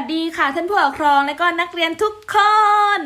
สดีค่ะท่านผู้ปกครองและก็นักเรียนทุกคน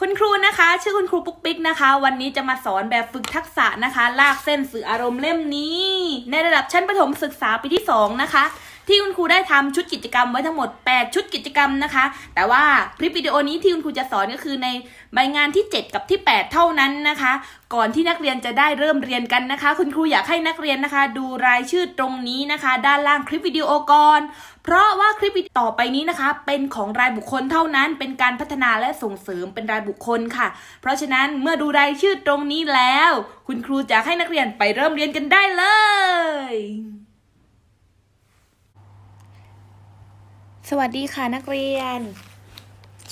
คุณครูนะคะ ชื่อคุณครูปุ๊กปิ๊กนะคะ วันนี้จะมาสอนแบบฝึกทักษะนะคะ ลากเส้นสื่ออารมณ์เล่มนี้ ในระดับชั้นประถมศึกษาปีที่ 2 นะคะ ที่คุณครูได้ทำชุดกิจกรรมไว้ทั้งหมด 8 ชุดกิจกรรมนะคะ แต่ว่าคลิปวิดีโอนี้ที่คุณครูจะสอนก็คือในใบงานที่ 7 กับที่ 8 เท่านั้นนะคะ ก่อนที่นักเรียนจะได้เริ่มเรียนกันนะคะ คุณครูอยากให้นักเรียนนะคะ ดูรายชื่อตรงนี้นะคะ ด้านล่างคลิปวิดีโอก่อนเพราะว่าคลิปต่อไปนี้นะคะ เป็นของรายบุคคลเท่านั้น เป็นการพัฒนาและส่งเสริมเป็นรายบุคคลค่ะ เพราะฉะนั้นเมื่อดูรายชื่อตรงนี้แล้ว คุณครูจะให้นักเรียนไปเริ่มเรียนกันได้เลย สวัสดีค่ะนักเรียน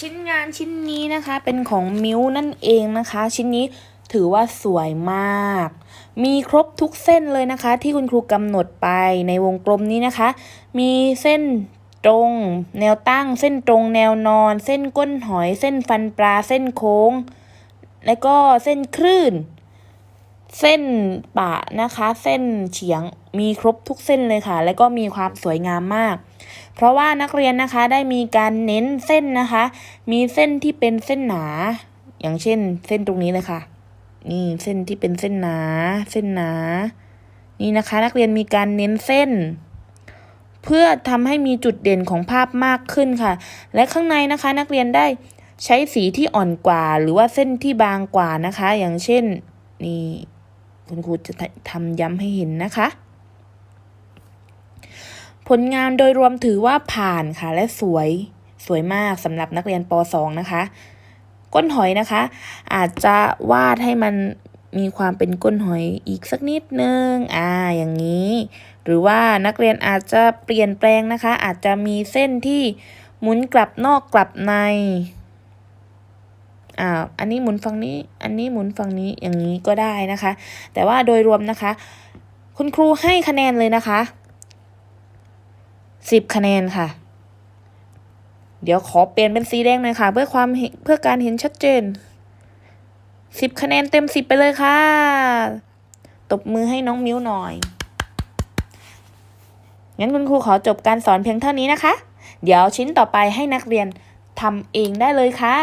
ชิ้นงานชิ้นนี้นะคะเป็นของมิวนั่นเองนะคะ ชิ้นนี้ถือว่าสวยมาก มีครบทุกเส้นเลยนะคะ ที่คุณครูกำหนดไปในวงกลมนี้นะคะ มีเส้นตรง แนวตั้ง เส้นตรง แนวนอน เส้นก้นหอย เส้นฟันปลา เส้นโค้ง แล้วก็เส้นคลื่น เส้นปะนะคะ เส้นเฉียงมีครบทุกเส้นเลยค่ะ แล้วก็มีความสวยงามมาก เพราะว่านักเรียนนะคะได้มีการเน้นเส้นนะคะ มีเส้นที่เป็นเส้นหนา อย่างเช่น เส้นตรงนี้เลยค่ะ นี่เส้นที่เป็นเส้นหนา เส้นหนา นี่นะคะ นักเรียนมีการเน้นเส้น เพื่อทำให้มีจุดเด่นของภาพมากขึ้นค่ะ และข้างในนะคะ นักเรียนได้ใช้สีที่อ่อนกว่า หรือว่าเส้นที่บางกว่านะคะ อย่างเช่น นี่ คุณครูจะทำย้ำให้เห็นนะคะ ผลงานโดยรวมถือว่าผ่านค่ะและสวยสวยมากสำหรับนักเรียนป .2 นะคะ ก้นหอยนะคะ อาจจะวาดให้มันมีความเป็นก้นหอยอีกสักนิดนึง อ่า อย่างนี้ หรือว่านักเรียนอาจจะเปลี่ยนแปลงนะคะ อาจจะมีเส้นที่หมุนกลับนอกกลับใน อ่าอันนี้หมุนฝั่งนี้ อันนี้หมุนฝั่งนี้อย่างนี้ก็ได้นะคะ แต่ว่าโดยรวมนะคะ คุณครูให้คะแนนเลยนะคะสิบคะแนนค่ะ เดี๋ยวขอเปลี่ยนเป็นสีแดงหน่อยค่ะ เพื่อความเพื่อการเห็นชัดเจนสิบคะแนนเต็มสิบไปเลยค่ะ ตบมือให้น้องมิ้วหน่อย งั้นคุณครูขอจบการสอนเพียงเท่านี้นะคะ เดี๋ยวชิ้นต่อไปให้นักเรียนทำเองได้เลยค่ะ